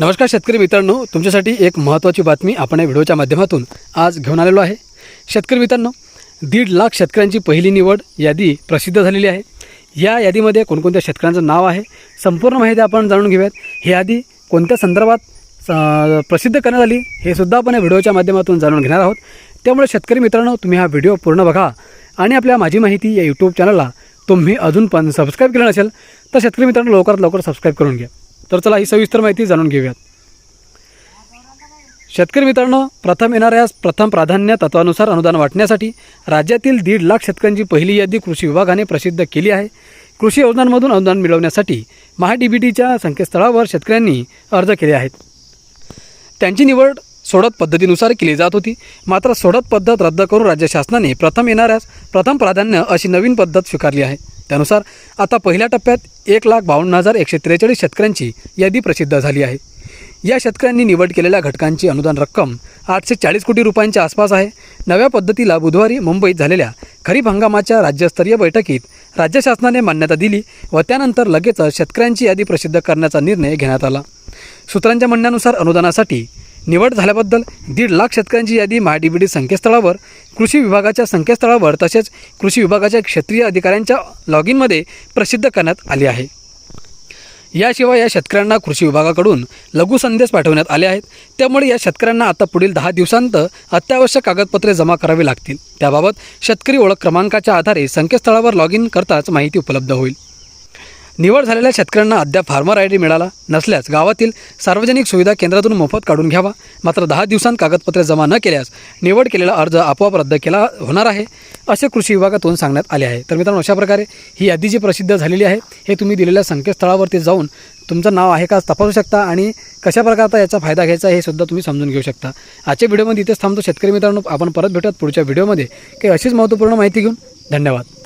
नमस्कार शेतकरी मित्रांनो तुमच्यासाठी एक महत्त्वाची बातमी आपण या व्हिडिओच्या माध्यमातून आज घेऊन आलेलो आहे. शेतकरी मित्रांनो दीड लाख शेतकऱ्यांची पहिली निवड यादी प्रसिद्ध झालेली आहे. या यादीमध्ये कोणकोणत्या शेतकऱ्यांचं नाव आहे संपूर्ण माहिती आपण जाणून घेऊयात. ही यादी कोणत्या संदर्भात प्रसिद्ध करण्यात आली हे सुद्धा आपण या व्हिडिओच्या माध्यमातून जाणून घेणार आहोत. त्यामुळे शेतकरी मित्रांनो तुम्ही हा व्हिडिओ पूर्ण बघा आणि आपल्या माझी माहिती या यूट्यूब चॅनलला तुम्ही अजून पण सबस्क्राईब केलं नसेल तर शेतकरी मित्रांनो लवकरात लवकर सबस्क्राईब करून घ्या. तर चला ही सविस्तर माहिती जाणून घेऊयात. शेतकरी मित्रांनो प्रथम येणाऱ्या प्रथम प्राधान्य तत्वानुसार अनुदान वाटण्यासाठी राज्यातील दीड लाख शेतकऱ्यांची पहिली यादी कृषी विभागाने प्रसिद्ध केली आहे. कृषी योजनांमधून अनुदान मिळवण्यासाठी महा डी बी टीच्या संकेतस्थळावर शेतकऱ्यांनी अर्ज केले आहेत. त्यांची निवड सोडत पद्धतीनुसार केली जात होती. मात्र सोडत पद्धत रद्द करून राज्य शासनाने प्रथम येणाऱ्यास प्रथम प्राधान्य अशी नवीन पद्धत स्वीकारली आहे. त्यानुसार आता पहिल्या टप्प्यात एक लाख बावन्न हजार एकशे त्रेचाळीस शेतकऱ्यांची यादी प्रसिद्ध झाली आहे. या शेतकऱ्यांनी निवड केलेल्या घटकांची अनुदान रक्कम आठशे चाळीस कोटी रुपयांच्या आसपास आहे. नव्या पद्धतीला बुधवारी मुंबईत झालेल्या खरीप हंगामाच्या राज्यस्तरीय बैठकीत राज्य शासनाने मान्यता दिली व त्यानंतर लगेचच शेतकऱ्यांची यादी प्रसिद्ध करण्याचा निर्णय घेण्यात आला. सूत्रांच्या म्हणण्यानुसार अनुदानासाठी निवड झाल्याबद्दल दीड लाख शेतकऱ्यांची यादी महाडीबीडी संकेतस्थळावर कृषी विभागाच्या संकेतस्थळावर तसेच कृषी विभागाच्या क्षेत्रीय अधिकाऱ्यांच्या लॉग इनमध्ये प्रसिद्ध करण्यात आली आहे. याशिवाय या शेतकऱ्यांना कृषी विभागाकडून लघु संदेश पाठवण्यात आले आहेत. त्यामुळे या शेतकऱ्यांना आता पुढील दहा दिवसांत अत्यावश्यक कागदपत्रे जमा करावी लागतील. त्याबाबत शेतकरी ओळख क्रमांकाच्या आधारे संकेतस्थळावर लॉग इन करताच माहिती उपलब्ध होईल. निवड झालेल्या शेतकऱ्यांना अद्याप फार्मर आय डी मिळाला नसल्यास गावातील सार्वजनिक सुविधा केंद्रातून मोफत काढून घ्यावा. मात्र दहा दिवसांत कागदपत्रे जमा न केल्यास निवड केलेला अर्ज आपोआप रद्द केला होणार आहे असे कृषी विभागातून सांगण्यात आले आहे. तर मित्रांनो अशा प्रकारे ही यादी जी प्रसिद्ध झालेली आहे हे तुम्ही दिलेल्या संकेतस्थळावरती जाऊन तुमचं नाव आहे का तपासू शकता आणि कशा प्रकारचा याचा फायदा घ्यायचा हे सुद्धा तुम्ही समजून घेऊ शकता. आजच्या व्हिडिओमध्ये इथेच थांबतो. शेतकरी मित्रांनो आपण परत भेटत पुढच्या व्हिडिओमध्ये. काही अशीच महत्त्वपूर्ण माहिती घेऊन धन्यवाद.